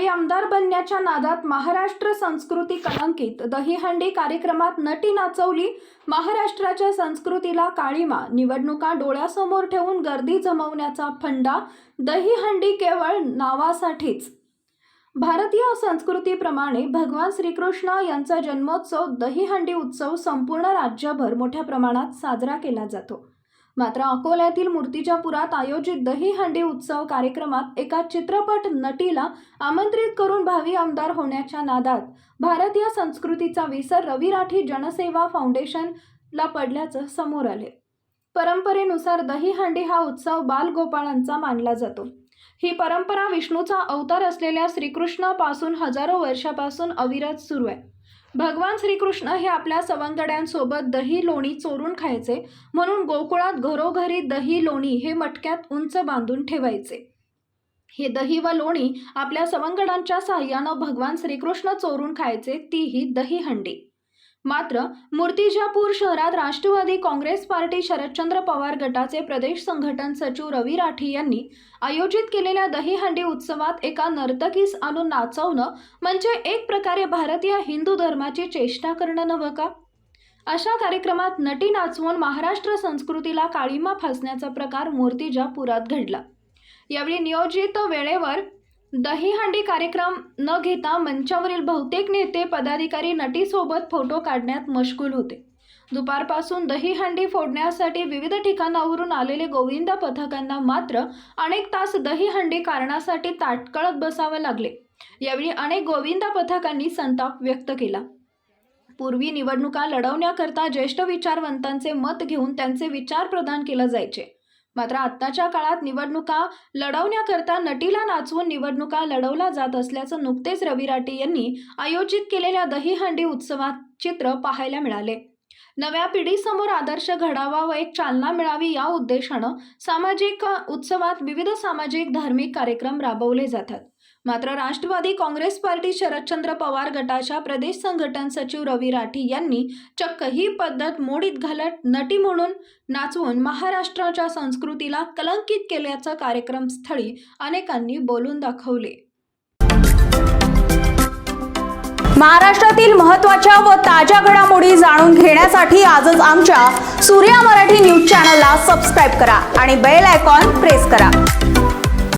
भावी आमदार बनण्याच्या नादात महाराष्ट्र संस्कृती कलंकित दहीहंडी कार्यक्रमात नटी नाचवली. महाराष्ट्राच्या संस्कृतीला काळीमा निवडणुका डोळ्यासमोर ठेवून गर्दी जमवण्याचा फंडा दहीहंडी केवळ नावासाठीच. भारतीय संस्कृतीप्रमाणे भगवान श्रीकृष्ण यांचा जन्मोत्सव दहीहंडी उत्सव संपूर्ण राज्यभर मोठ्या प्रमाणात साजरा केला जातो. मात्र अकोल्यातील मूर्तिजापुरात आयोजित दहीहंडी उत्सव कार्यक्रमात एका चित्रपट नटीला आमंत्रित करून भावी आमदार होण्याच्या नादात भारतीय संस्कृतीचा विसर रवी राठी जनसेवा फाउंडेशनला पडल्याचं समोर आले. परंपरेनुसार दहीहंडी हा उत्सव बालगोपाळांचा मानला जातो. ही परंपरा विष्णूचा अवतार असलेल्या श्रीकृष्णापासून हजारो वर्षापासून अविरत सुरू आहे. भगवान श्रीकृष्ण हे आपल्या सवंगड्यांसोबत दही लोणी चोरून खायचे म्हणून गोकुळात घरोघरी दही लोणी हे मटक्यात उंच बांधून ठेवायचे. हे दही व लोणी आपल्या सवंगडांच्या साह्यानं भगवान श्रीकृष्ण चोरून खायचे तीही दहीहंडी. मात्र मूर्तिजापूर शहरात राष्ट्रवादी काँग्रेस पार्टी शरदचंद्र पवार गटाचे प्रदेश संघटन सचिव रवी राठी यांनी आयोजित केलेल्या दहीहंडी उत्सवात एका नर्तकीस आणून नाचवणं म्हणजे एक प्रकारे भारतीय हिंदू धर्माची चेष्टा करणं नवं का? अशा कार्यक्रमात नटी नाचवून महाराष्ट्र संस्कृतीला काळीमा फासण्याचा प्रकार मूर्तिजापुरात घडला. यावेळी नियोजित वेळेवर दहीहंडी कार्यक्रम न घेता मंचावरील बहुतेक नेते पदाधिकारी नटीसोबत फोटो काढण्यात मशगूल होते. दुपारपासून दहीहंडी फोडण्यासाठी विविध ठिकाणावरून आलेले गोविंदा पथकांना मात्र अनेक तास दहीहंडी कारणासाठी ताटकळत बसावं लागले. यावेळी अनेक गोविंदा पथकांनी संताप व्यक्त केला. पूर्वी निवडणुका लढवण्याकरता ज्येष्ठ विचारवंतांचे मत घेऊन त्यांचे विचार प्रदान केले जायचे. मात्र आत्ताच्या काळात निवडणुका लढवण्याकरता नटीला नाचवून निवडणुका लढवल्या जात असल्याचं नुकतेच रवी राटे यांनी आयोजित केलेल्या दहीहंडी उत्सवात चित्र पाहायला मिळाले. नव्या पिढीसमोर आदर्श घडावा व एक चालना मिळावी या उद्देशानं सामाजिक उत्सवात विविध सामाजिक धार्मिक कार्यक्रम राबवले जातात. मात्र राष्ट्रवादी काँग्रेस पार्टी शरदचंद्र पवार गटाच्या प्रदेश संघटन सचिव रवी राठी यांनी चक्क ही पद्धत मोडीत घालत नटी म्हणून नाचवून महाराष्ट्राच्या संस्कृतीला कलंकित केल्याचं कार्यक्रमस्थळी अनेकांनी बोलून दाखवले. महाराष्ट्रातील महत्त्वाच्या व ताज्या घडामोडी जाणून घेण्यासाठी आजच आमच्या सूर्या मराठी न्यूज चॅनलला सबस्क्राईब करा आणि बेल आयकॉन प्रेस करा.